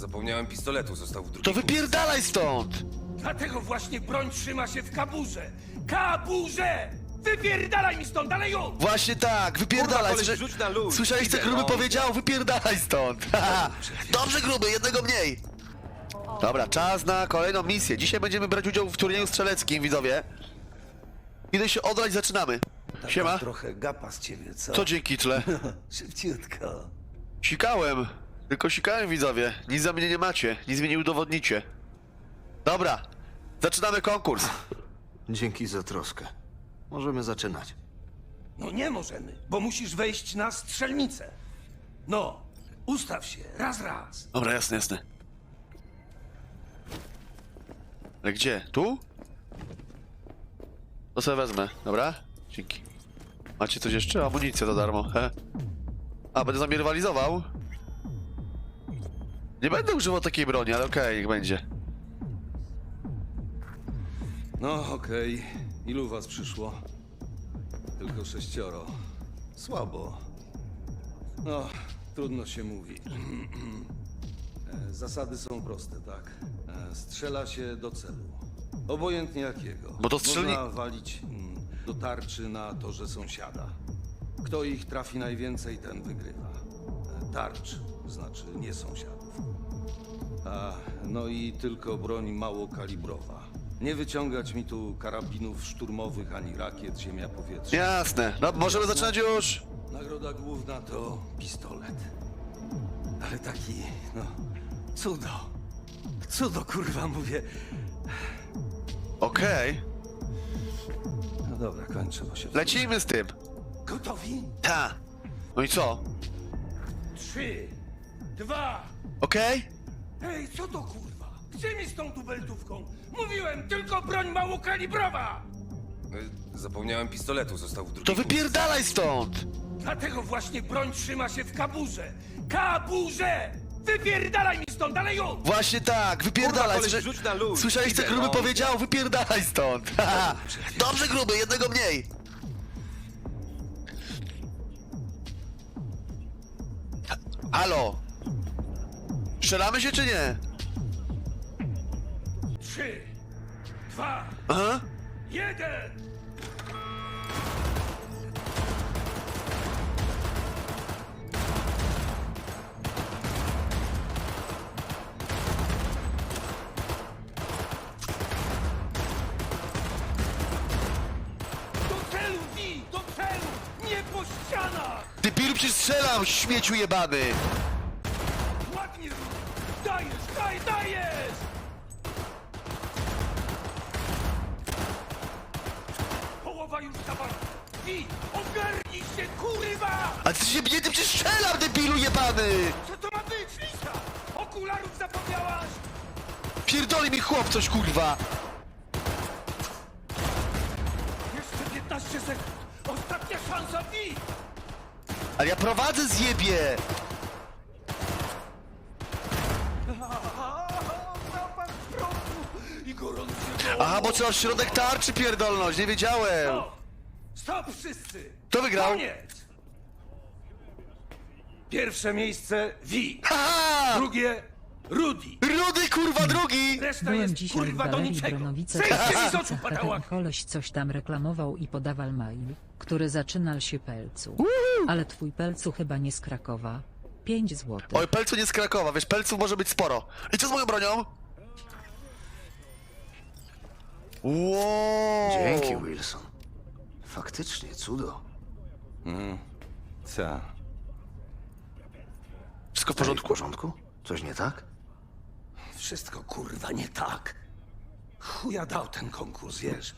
Zapomniałem pistoletu, został w To drugim. wypierdalaj stąd! Dlatego właśnie broń trzyma się w kaburze! Kaburze! Wypierdalaj mi stąd, dalej już! Właśnie tak, wypierdalaj! Kurwa, koleś, Słysza- rzuć na luz. Słyszałeś co Idę, gruby no. powiedział? Wypierdalaj stąd! Haha. Dobrze gruby, jednego mniej! Dobra, czas na kolejną misję. Dzisiaj będziemy brać udział w turnieju strzeleckim, widzowie. Idę się odrać, zaczynamy. Siema. Trochę gapa z ciebie, co? Co dzięki tle? Szybciutko. Sikałem. Tylko sikałem, widzowie. Nic za mnie nie macie. Nic mi nie udowodnicie. Dobra. Zaczynamy konkurs. Dzięki za troskę. Możemy zaczynać. No nie możemy, bo musisz wejść na strzelnicę. No, ustaw się, raz, raz. Dobra, jasne, jasne. Ale gdzie? Tu? To sobie wezmę, dobra? Dzięki. Macie coś jeszcze? Amunicję za darmo, he. A, będę z nami rywalizował? Nie będę używał takiej broni, ale okej, niech będzie. No okej. Ilu was przyszło? Tylko sześcioro. Słabo. No, trudno się mówi. E, Zasady są proste, tak? E, Strzela się do celu. Obojętnie jakiego. Bo to strzelni- Można walić mm, do tarczy na torze sąsiada. Kto ich trafi najwięcej, ten wygrywa. Tarcz, znaczy nie sąsiadów. A, no i tylko broń małokalibrowa. Nie wyciągać mi tu karabinów szturmowych ani rakiet ziemia-powietrze. Jasne. No, możemy zaczynać już. Nagroda główna to pistolet. Ale taki, no, cudo. Cudo, kurwa, mówię. Okej. No dobra, kończę, bo się... Lecimy z tym. Gotowi? Ta. No i co? Trzy, dwa. Okej? Ej, co to kurwa? Gdzie mi z tą dubeltówką? Mówiłem, tylko broń małokalibrowa! E, Zapomniałem pistoletu, został w drugim. To wypierdalaj stąd! Dlatego właśnie broń trzyma się w kaburze! Kaburze! Wypierdalaj mi stąd, dalej już! Właśnie tak, wypierdalaj. koleś, Słysza- rzuć na luz. Słyszałeś co Idę, gruby no. powiedział? Wypierdalaj stąd! Haha. Dobrze gruby, jednego mniej! Halo? Strzelamy się czy nie? Trzy, dwa, Aha. jeden! Ścianach! Ty pilu przecież strzelam, śmieciu jebany! Ładnie! Dajesz, daj, dajesz! Połowa już zawarta! Wi, ogarnij się, kurwa! A ty się mnie ty przecież strzelam, debilu jebany! Co to ma być, Lisa? Okularów zapomniałaś? Pierdoli mi chłop coś, kurwa! Jeszcze 15 sekund! Ostatnia szansa, Wi! Ale ja prowadzę zjebie! Zapach prochu i gorący Aha, bo trzeba w środek tarczy pierdolność, nie wiedziałem! Stop! Stop wszyscy! Kto wygrał? Koniec! Pierwsze miejsce Wi. Haha! Drugie Rudy. Kurwa, drugi! Reszta Byłem jest dzisiaj w kurwa do galerii niczego. Bronowice Zejdźcie mi z oczu, Ten patałach! koleś coś tam reklamował i podawał mail, który zaczynał się pelcu. Ale twój pelcu chyba nie z Krakowa. 5 złotych. Oj, pelcu nie z Krakowa, wiesz, pelców może być sporo. I co z moją bronią? Wow. Dzięki, Wilson. Faktycznie, cudo. Ta. Wszystko w W porządku? porządku? Coś nie tak? Wszystko kurwa nie tak. Chuja dał ten konkurs, wiesz?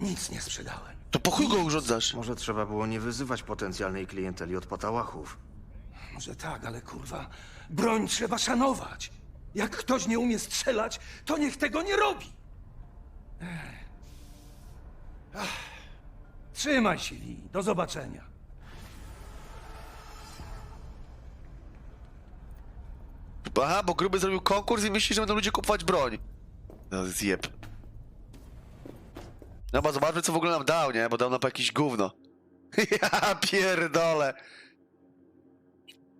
Nic nie sprzedałem. To po chuj go urządzasz. Może trzeba było nie wyzywać potencjalnej klienteli od patałachów. Może tak, ale kurwa, broń trzeba szanować. Jak ktoś nie umie strzelać, to niech tego nie robi. Ech. Ach. Trzymaj się, Lee. Do zobaczenia. Aha, bo gruby zrobił konkurs i myśli, że będą ludzie kupować broń. No zjeb. No bo zobaczmy co w ogóle nam dał, nie? Bo dał nam jakieś gówno. ja pierdolę.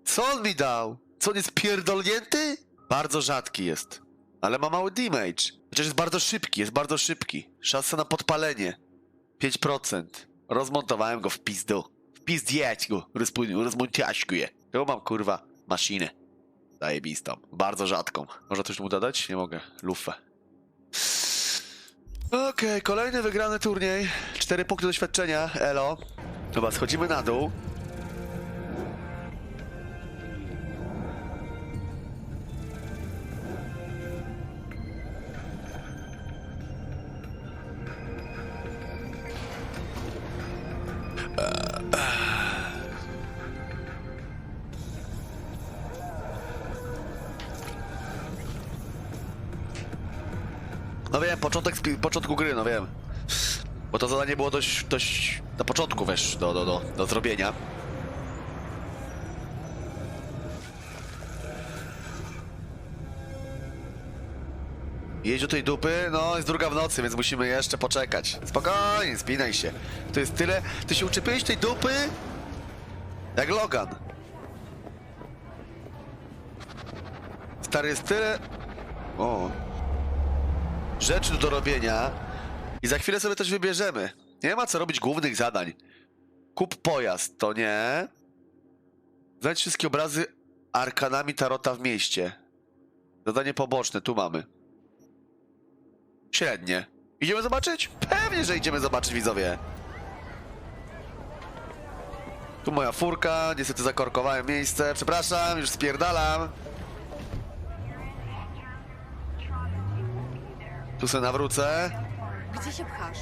Co on mi dał? Co on jest pierdolnięty? Bardzo rzadki jest. Ale ma mały damage. Chociaż jest bardzo szybki, jest bardzo szybki. Szansa na podpalenie. 5%. Rozmontowałem go w pizdu. W pizdiać go. Je. Tu mam kurwa maszynę. Zajebistą. Bardzo rzadką. Można coś mu dodać? Nie mogę. Lufę. Okej, kolejny wygrany turniej. Cztery punkty doświadczenia. Elo. Dobra, schodzimy na dół. No wiem, początek, początku gry, no wiem. Bo to zadanie było dość, dość na początku, wiesz, do, do, do, do zrobienia. Jedź do tej dupy, no jest druga w nocy, więc musimy jeszcze poczekać. Spokojnie, spinaj się. To jest tyle, ty się uczepiłeś tej dupy? Jak Logan. Stary, jest tyle... O, rzeczy do robienia i za chwilę sobie też wybierzemy. Nie ma co robić głównych zadań. Kup pojazd, to nie. Znajdź wszystkie obrazy arkanami Tarota w mieście. Zadanie poboczne, tu mamy. Średnie. Idziemy zobaczyć? Pewnie, że idziemy zobaczyć, widzowie. Tu moja furka, niestety zakorkowałem miejsce. Przepraszam, już spierdalam. Tu se nawrócę. Gdzie się pchasz?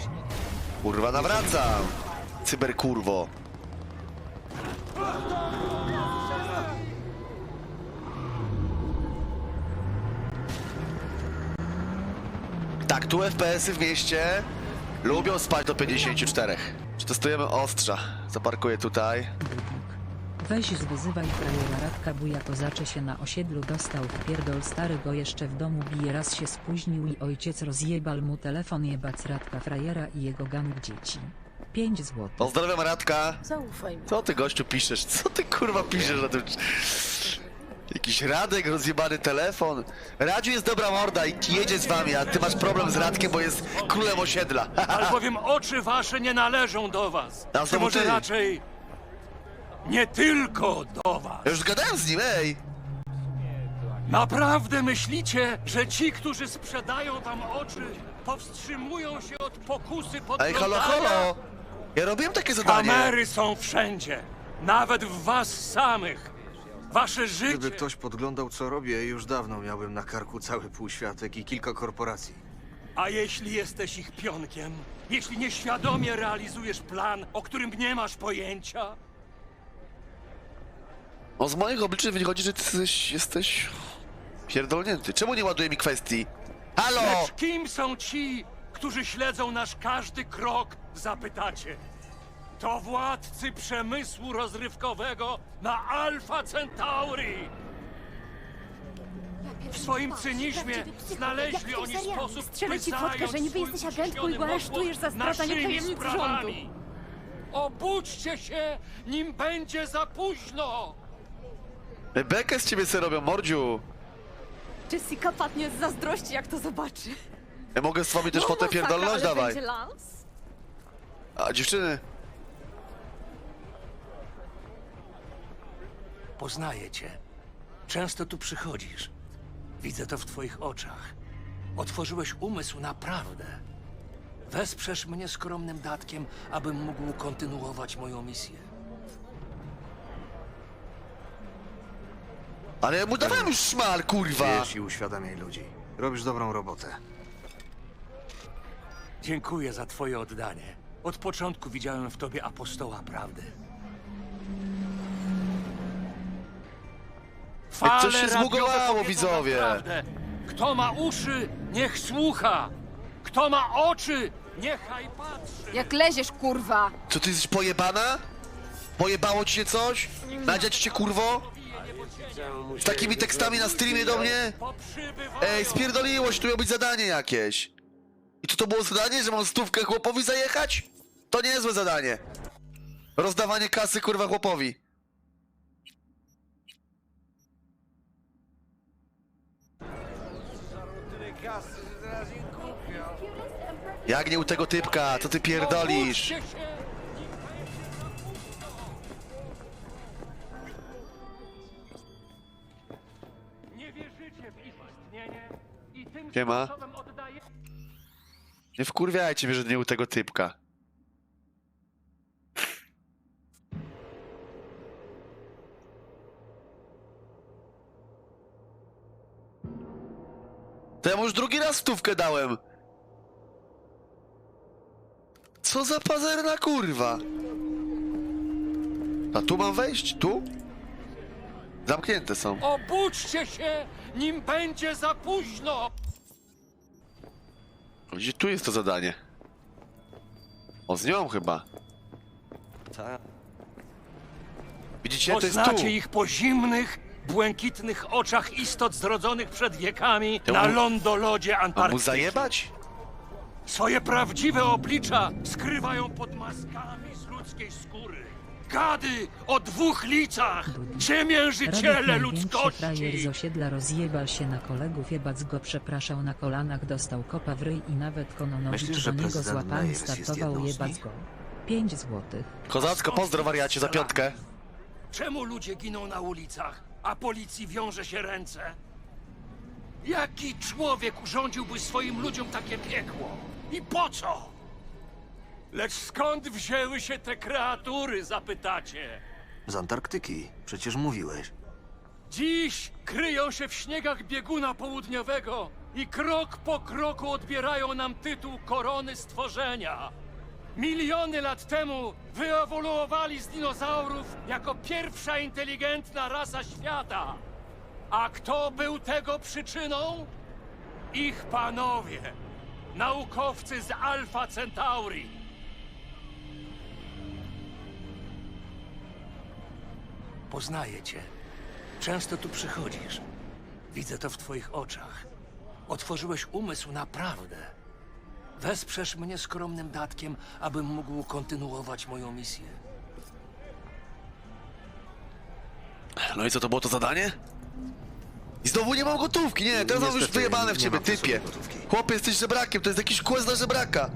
Kurwa, nawracam! Cyberkurwo. Tak, tu FPS-y w mieście lubią spać do 54. Przetestujemy ostrza. Zaparkuję tutaj. Weź zwyzywaj frajera Radka Buja kozacze się na osiedlu dostał w pierdol stary go jeszcze w domu bije raz się spóźnił i ojciec rozjebal mu telefon jebac Radka frajera i jego gang dzieci. 5 złotych. Pozdrawiam Radka. Zaufaj mi. Co ty gościu piszesz? Co ty kurwa piszesz na tym... Jakiś Radek, rozjebany telefon. Radziu jest dobra morda i jedzie z wami, a ty masz problem z Radkiem, bo jest królem osiedla. Albowiem oczy wasze nie należą do was. A Czy znowu może ty. raczej nie tylko do was. Ja już gadałem z nim, ej! Naprawdę myślicie, że ci, którzy sprzedają wam oczy, powstrzymują się od pokusy Ej, podglądania? halo, halo! Ja robiłem takie zadanie. Kamery są wszędzie, nawet w was samych. Wasze życie... Gdyby ktoś podglądał, co robię, już dawno miałbym na karku cały półświatek i kilka korporacji. A jeśli jesteś ich pionkiem? Jeśli nieświadomie realizujesz plan, o którym nie masz pojęcia? No z moich obliczy wychodzi, że ty jesteś, jesteś... Pierdolnięty. Czemu nie ładuje mi kwestii? Halo! Lecz kim są ci, którzy śledzą nasz każdy krok, zapytacie? To władcy przemysłu rozrywkowego na Alfa Centauri! W swoim cynizmie znaleźli oni sposób, Strzelę ci by fotkę, że niby jesteś agentką i go aresztujesz za zdradzanie tajemnic rządu. Obudźcie się, nim będzie za późno! Bekę z ciebie se robią, mordziu! Jessica padnie z zazdrości, jak to zobaczy. Ja mogę z wami też No, potem masakra, pierdolnąć, ale dawaj. będzie lans. A dziewczyny? Poznaję cię. Często tu przychodzisz. Widzę to w twoich oczach. Otworzyłeś umysł naprawdę. Wesprzesz mnie skromnym datkiem, abym mógł kontynuować moją misję. Ale ja mu dawałem już szmal, kurwa! Wiesz i uświadamiaj ludzi. Robisz dobrą robotę. Dziękuję za twoje oddanie. Od początku widziałem w tobie apostoła prawdy. Ej, coś się Fale zbugowało, powiedzą widzowie. Kto ma uszy, niech słucha. Kto ma oczy, niechaj patrzy. Jak leziesz, kurwa! Co ty jesteś pojebana? Pojebało ci się coś? Nadziać cię kurwo? Z takimi tekstami na streamie do mnie? Ej, spierdoliło się, tu miało być zadanie jakieś. I to to było zadanie, że mam stówkę chłopowi zajechać? To niezłe zadanie. Rozdawanie kasy kurwa chłopowi. Jak nie u tego typka? Co ty pierdolisz? Siema. Nie wkurwiajcie mnie, że nie u tego typka. To ja mu już drugi raz stówkę dałem. Co za pazerna kurwa? A tu mam wejść? Tu? Zamknięte są. Obudźcie się, nim będzie za późno! Gdzie tu jest to zadanie? O, z nią chyba. Widzicie, to jest tu. Poznacie ich po zimnych, błękitnych oczach istot zrodzonych przed wiekami To na mu- lądolodzie A mu Antarktyki. zajebać? Swoje prawdziwe oblicza skrywają pod maskami z ludzkiej skóry. Gady o dwóch licach, ciemiężyciele największy frajer z ludzkości! osiedla rozjebał się na kolegów, jebac go przepraszał na kolanach, dostał kopa w ryj i nawet Kononowicz Myślisz, że do niego prezydent złapany jest startował jedną z jebac nich? go. 5 złotych. Kozacko, pozdro wariacie za piątkę. Czemu ludzie giną na ulicach, a policji wiąże się ręce? Jaki człowiek urządziłby swoim ludziom takie piekło? I po co? Lecz skąd wzięły się te kreatury, zapytacie? Z Antarktyki, przecież mówiłeś. Dziś kryją się w śniegach bieguna południowego i krok po kroku odbierają nam tytuł korony stworzenia. Miliony lat temu wyewoluowali z dinozaurów jako pierwsza inteligentna rasa świata. A kto był tego przyczyną? Ich panowie, naukowcy z Alpha Centauri. Poznaję cię. Często tu przychodzisz. Widzę to w twoich oczach. Otworzyłeś umysł naprawdę. Wesprzesz mnie skromnym datkiem, abym mógł kontynuować moją misję. No i co, to było to zadanie? I znowu nie mam gotówki, nie, teraz mam już Niestety, wyjebane w nie ciebie, mam typie. gotówki. Chłopie, jesteś żebrakiem, to jest jakiś quest na żebraka.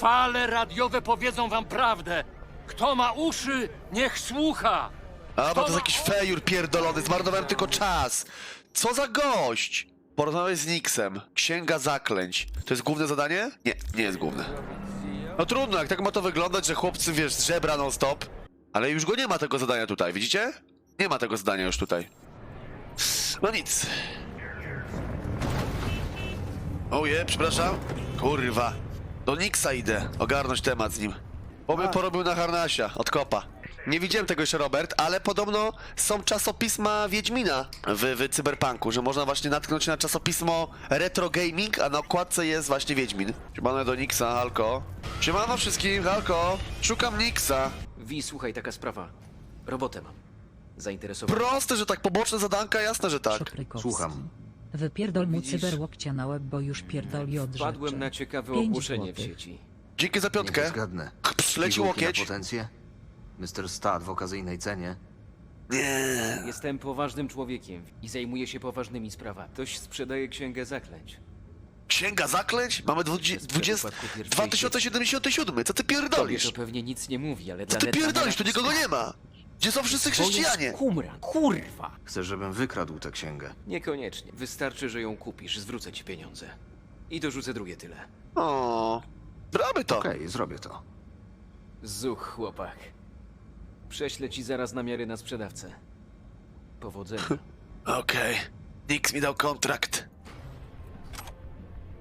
Fale radiowe powiedzą wam prawdę. Kto ma uszy, niech słucha. A, bo to jest jakiś fejur pierdolony, zmarnowałem tylko czas. Co za gość? Porozmawiaj z Nixem. Księga zaklęć. To jest główne zadanie? Nie, nie jest główne. No trudno, jak tak ma to wyglądać, że chłopcy, wiesz, z żebra non stop. Ale już go nie ma tego zadania tutaj, widzicie? Nie ma tego zadania już tutaj. No nic. Oje, przepraszam. Kurwa. Do Nixa idę, ogarnąć temat z nim. Bobby porobił na harnasia, od kopa. Nie widziałem tego jeszcze, Robert, ale podobno są czasopisma Wiedźmina w, w Cyberpunku, że można właśnie natknąć na czasopismo Retro Gaming, a na okładce jest właśnie Wiedźmin. Siemano do Nixa, Halko. Siemano wszystkim, Halko. Szukam Nixa. Wi, słuchaj, taka sprawa. Robotę mam. Zainteresowany. Proste, że tak, poboczne zadanka, jasne, że tak. Słucham. Wypierdol mu Widzisz? cyberłokcia na łeb, bo już pierdoli od Wpadłem rzeczy. na ciekawe Pięć ogłoszenie w złotych. sieci. Dzięki za Niech piątkę. zgadnę. Leci Pigułki łokieć. potencję? Mr. Stat w okazyjnej cenie? Nie. Jestem poważnym człowiekiem i zajmuję się poważnymi sprawami. Ktoś sprzedaje księgę zaklęć. Księga zaklęć? Mamy dwudzie- Bez 20... przypadku pierwszej 2077, co ty Tobie pierdolisz? to pewnie nic nie mówi, ale Co dla ty Neta pierdolisz? Tu nikogo nie ma! Gdzie są wszyscy To jest chrześcijanie? kumran, kurwa! Chcesz, żebym wykradł tę księgę? Niekoniecznie. Wystarczy, że ją kupisz, zwrócę ci pieniądze. I dorzucę drugie tyle. O, Zrobię to. Okej, zrobię to. Zuch, chłopak. Prześlę ci zaraz namiary na sprzedawcę. Powodzenia. Okej. Nix mi dał kontrakt.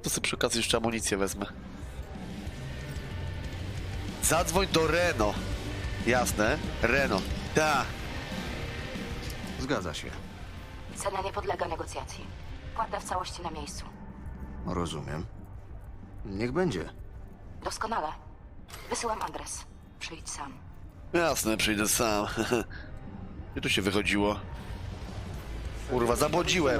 To sobie przy okazji jeszcze amunicję wezmę. Zadzwoń do Reno. Jasne, Reno. Ta. Zgadza się. Cena nie podlega negocjacji. Płata w całości na miejscu. Rozumiem. Niech będzie. Doskonale. Wysyłam adres. Przyjdź sam. Jasne, przyjdę sam. Gdzie tu się wychodziło? Kurwa, zabłodziłem.